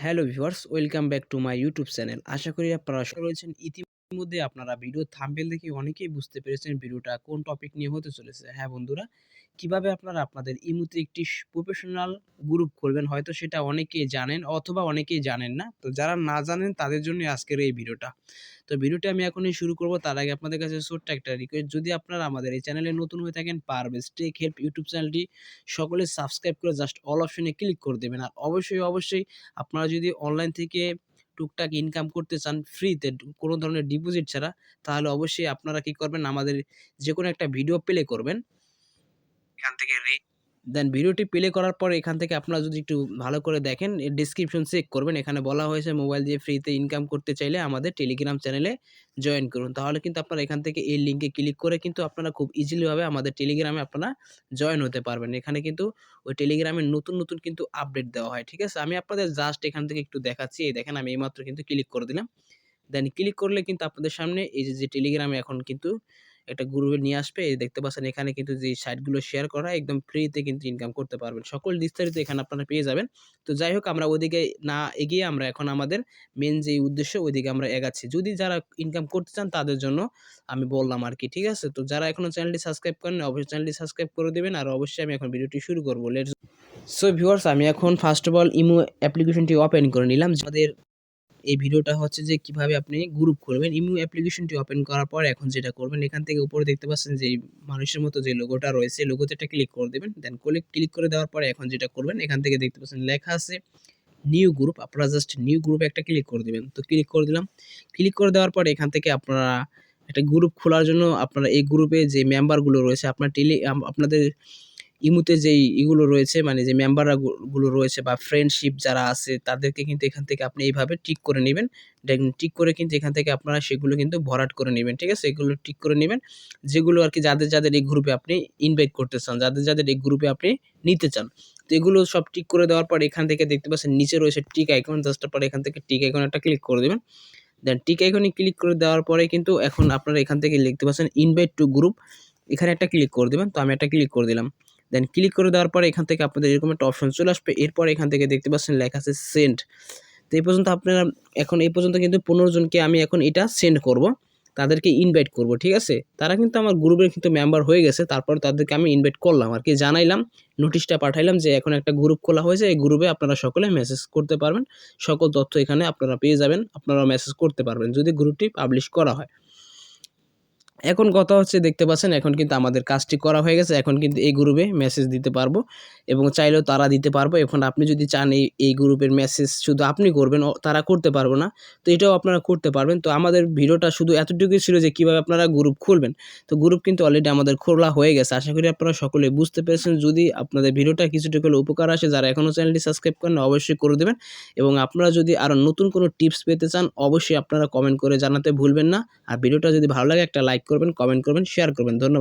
Hello viewers welcome back to my YouTube channel. আশা করি আপনারা রয়েছেন ইতিমধ্যে আপনারা ভিডিও থাম্বনেল দেখে অনেকেই বুঝতে পেরেছেন ভিডিওটা কোন টপিক নিয়ে হতে চলেছে। হ্যাঁ বন্ধুরা, কীভাবে আপনারা আপনাদের ইমুতে একটি প্রফেশনাল গ্রুপ করবেন হয়তো সেটা অনেকেই জানেন অথবা অনেকেই জানেন না। তো যারা না জানেন তাদের জন্য আজকের এই ভিডিওটা। তো ভিডিওটা আমি এখনই শুরু করব। তার আগে আপনাদের কাছে ছোট্ট একটা রিকোয়েস্ট যদি আপনারা আমাদের এই চ্যানেলে নতুন হয়ে থাকেন পারবেস টেক হেল্প ইউটিউব চ্যানেলটি সকলে সাবস্ক্রাইব করে জাস্ট অল অপশনে ক্লিক করে দেবেন। আর অবশ্যই অবশ্যই আপনারা যদি অনলাইন থেকে টুকটাক ইনকাম করতে চান ফ্রিতে কোনো ধরনের ডিপোজিট ছাড়া, তাহলে অবশ্যই আপনারা কি করবেন? আমাদের যে কোনো একটা ভিডিও প্লে করবেন। এখান থেকে দেন ভিডিওটি প্লে করার পর এখান থেকে আপনারা যদি একটু ভালো করে দেখেন ডিসক্রিপশন চেক করবেন। এখানে বলা হয়েছে মোবাইল দিয়ে ফ্রিতে ইনকাম করতে চাইলে আমাদের টেলিগ্রাম চ্যানেলে জয়েন করুন। তাহলে কিন্তু আপনারা এখান থেকে এই লিঙ্কে ক্লিক করে কিন্তু আপনারা খুব ইজিলিভাবে আমাদের টেলিগ্রামে আপনারা জয়েন হতে পারবেন। এখানে কিন্তু ওই টেলিগ্রামে নতুন নতুন কিন্তু আপডেট দেওয়া হয়, ঠিক আছে? আমি আপনাদের জাস্ট এখান থেকে একটু দেখাচ্ছি। এই দেখেন, আমি এইমাত্র কিন্তু ক্লিক করে দিলাম। দেন ক্লিক করলে কিন্তু আপনাদের সামনে এই যে টেলিগ্রামে এখন কিন্তু একটা গ্রুপে নিয়ে আসবে, দেখতে পাচ্ছেন এখানে কিন্তু যে সাইটগুলো শেয়ার করা একদম ফ্রিতে কিন্তু ইনকাম করতে পারবেন। সকল বিস্তারিত এখানে আপনারা পেয়ে যাবেন। তো যাই হোক, আমরা ওদিকে না এগিয়ে আমরা এখন আমাদের মেন যে উদ্দেশ্য, ওইদিকে আমরা এগাচ্ছি। যদি যারা ইনকাম করতে চান, তাদের জন্য আমি বললাম আর কি, ঠিক আছে? তো যারা এখনও চ্যানেলটি সাবস্ক্রাইব করেন অবশ্যই চ্যানেলটি সাবস্ক্রাইব করে দেবেন আর অবশ্যই আমি এখন ভিডিওটি শুরু করব। লেটস সো ভিউয়ার্স আমি এখন ফার্স্ট অফ অল ইমো অ্যাপ্লিকেশনটি ওপেন করে নিলাম। যাদের এই ভিডিওটা হচ্ছে যে কীভাবে আপনি গ্রুপ করবেন ইমু অ্যাপ্লিকেশনটি ওপেন করার পর এখন যেটা করবেন, এখান থেকে উপরে দেখতে পাচ্ছেন যে মানুষের মতো যে লোগোটা রয়েছে লোগোতে একটা ক্লিক করে দেবেন। দেন ক্লিক ক্লিক করে দেওয়ার পরে এখন যেটা করবেন, এখান থেকে দেখতে পাচ্ছেন লেখা আছে নিউ গ্রুপ আপনারা জাস্ট নিউ গ্রুপে একটা ক্লিক করে দেবেন। তো ক্লিক করে দিলাম। ক্লিক করে দেওয়ার পরে এখান থেকে আপনারা একটা গ্রুপ খোলার জন্য আপনারা এই গ্রুপে যে মেম্বারগুলো রয়েছে, আপনার টেলি আপনাদের ইমুতে যেই ইগুলো রয়েছে মানে যে মেম্বাররা গুলো রয়েছে বা ফ্রেন্ডশিপ যারা আছে, তাদেরকে কিন্তু এখান থেকে আপনি এইভাবে টিক করে নেবেন। টিক করে কিন্তু এখান থেকে আপনারা সেগুলো কিন্তু ভরাট করে নেবেন, ঠিক আছে? এগুলো টিক করে নেবেন। যেগুলো আর কি যাদের যাদের এই গ্রুপে আপনি ইনভাইট করতে চান, যাদের যাদের এই গ্রুপে আপনি নিতে চান। তো এগুলো সব টিক করে দেওয়ার পর এখান থেকে দেখতে পাচ্ছেন, নিচে রয়েছে টিক আইকন জাস্ট পর এখান থেকে টিক আইকন একটা ক্লিক করে দেবেন। দেন টিক আইকনে ক্লিক করে দেওয়ার পরে কিন্তু এখন আপনারা এখান থেকে লিখতে পাচ্ছেন ইনভাইট টু গ্রুপ এখানে একটা ক্লিক করে দেবেন। তো আমি একটা ক্লিক করে দিলাম। দেন ক্লিক করে দেওয়ার পরে এখান থেকে আপনাদের এরকম একটা অপশন চলে আসবে। এরপর এখান থেকে দেখতে পাচ্ছেন লেখা আছে সেন্ড তো এই পর্যন্ত আপনারা এখন এই পর্যন্ত কিন্তু পনেরো জনকে আমি এখন এটা সেন্ড করব। তাদেরকে ইনভাইট করব, ঠিক আছে? তারা কিন্তু আমার গ্রুপের কিন্তু মেম্বার হয়ে গেছে। তারপর তাদেরকে আমি ইনভাইট করলাম আর কি, জানাইলাম নোটিশটা পাঠাইলাম যে এখন একটা গ্রুপ খোলা হয়েছে। এই গ্রুপে আপনারা সকলে মেসেজ করতে পারবেন। সকল তথ্য এখানে আপনারা পেয়ে যাবেন। আপনারা মেসেজ করতে পারবেন যদি গ্রুপটি পাবলিশ করা হয়। এখন কথা হচ্ছে, দেখতে পাচ্ছেন, এখন কিন্তু আমাদের কাজটি করা হয়ে গেছে। এখন কিন্তু এই গ্রুপে মেসেজ দিতে পারব এবং চাইলেও তারা দিতে পারব। এখন আপনি যদি চান এই এই গ্রুপের মেসেজ শুধু আপনি করবেন তারা করতে পারব না। তো এটাও আপনারা করতে পারবেন। তো আমাদের ভিডিওটা শুধু এতটুকুই ছিল যে কীভাবে আপনারা গ্রুপ খুলবেন। তো গ্রুপ কিন্তু অলরেডি আমাদের খোলা হয়ে গেছে। আশা করি আপনারা সকলে বুঝতে পেরেছেন। যদি আপনাদের ভিডিওটা কিছুটুকু উপকার আসে, যারা এখনও চ্যানেলটি সাবস্ক্রাইব করেন অবশ্যই করে দেবেন। এবং আপনারা যদি আরও নতুন কোনো টিপস পেতে চান, অবশ্যই আপনারা কমেন্ট করে জানাতে ভুলবেন না। আর ভিডিওটা যদি ভালো লাগে, একটা লাইক করবেন কমেন্ট করবেন শেয়ার করবেন। ধন্যবাদ।